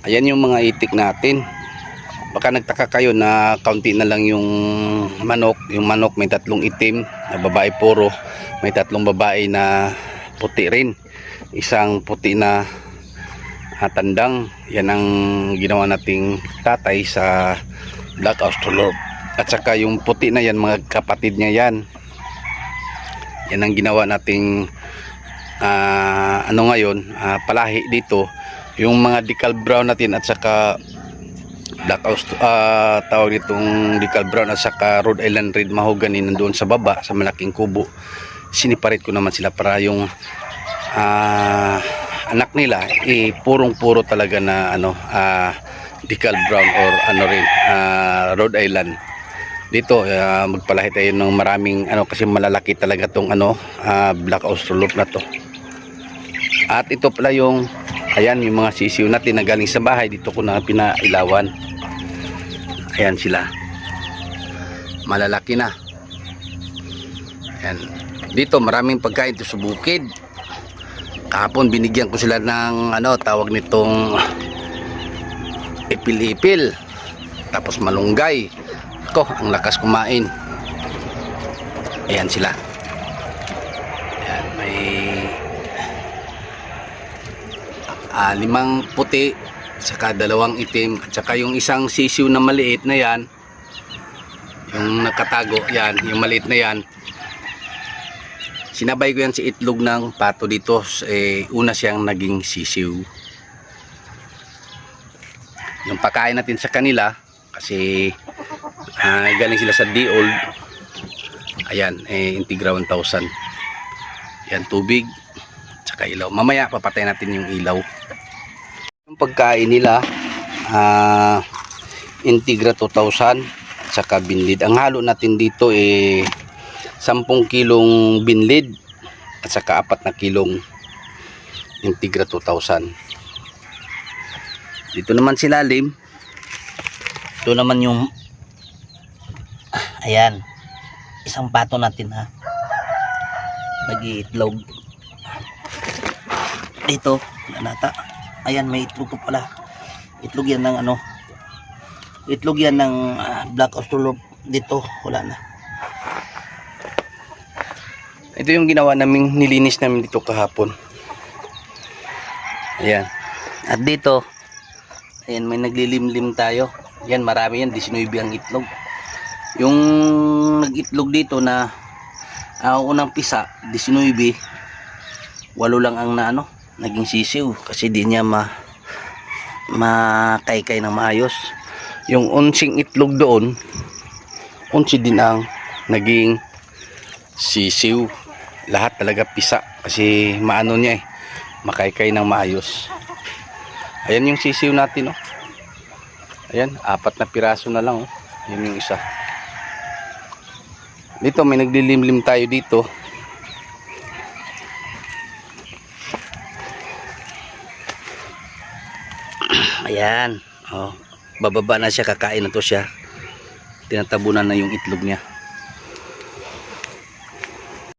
Ayan yung mga itik natin. Baka nagtaka kayo na kaunti na lang yung manok. Yung manok may tatlong itim na babae puro. May tatlong babae na puti rin. Isang puti na ah, tandang. Yan ang ginawa nating tatay sa Black Australorp. At saka yung puti na yan, mga kapatid niya yan. Yan ang ginawa nating ah, ano ngayon, ah, palahi dito. Yung mga decal brown natin at saka black Aust ah, tawag ditong decal brown at saka Rhode Island Red Mahogany nandoon sa baba sa malaking kubo. Siniparate ko naman sila para yung ah, anak nila eh purong-puro talaga na ano ah, decal brown or ano rin ah, Rhode Island dito ah, magpalahi tayo ng maraming ano kasi malalaki talaga tong ano ah, black australorp na to at ito pala yung ayan yung mga sisiw natin na galing sa bahay dito ko na pinailawan. Ayan sila. Malalaki na. Ayan. Dito maraming pagkain to sa bukid. Kahapon binigyan ko sila ng ano tawag nitong ipil-ipil. Tapos malunggay. Ko ang lakas kumain. Ayan sila. Ayan may ah, limang puti saka dalawang itim at saka yung isang sisiw na maliit na yan yung nakatago yan yung maliit na yan. Sinabay ko yan sa itlog ng pato dito eh, una siyang naging sisiw. Yung pagkain natin sa kanila kasi ah, galing sila sa D-Old ayan eh, Integra 1000 yan tubig tsaka ilaw mamaya papatay natin yung ilaw. Yung pagkain nila ah, Integra 2000 tsaka binlid. Ang halo natin dito eh 10 kilong binlid at saka 4 na kilong Integra 2000 dito naman silalim ito naman yung ayan isang pato natin ha. Nag-iitlog dito nata ayan may itlog ko pala. Itlog yan ng ano. Itlog yan ng ah, black australorp dito wala na. Ito yung ginawa naming nilinis namin dito kahapon. Ayan. At dito ayan may naglilimlim tayo. Yan marami yan 19 ang itlog. Yung nag-itlog dito na ah, unang pisa 19 walo lang ang na ano naging sisiw kasi di niya ma makaykay ng maayos. Yung unsing itlog doon unsi din ang naging sisiw. Lahat talaga pisa kasi maano niya eh makaykay ng maayos. Ayan yung sisiw natin oh. Ayan apat na piraso na lang oh. Yun yung isa. Dito may naglilimlim tayo dito ayan. Oh bababa na siya kakain na to siya. Tinatabunan na yung itlog niya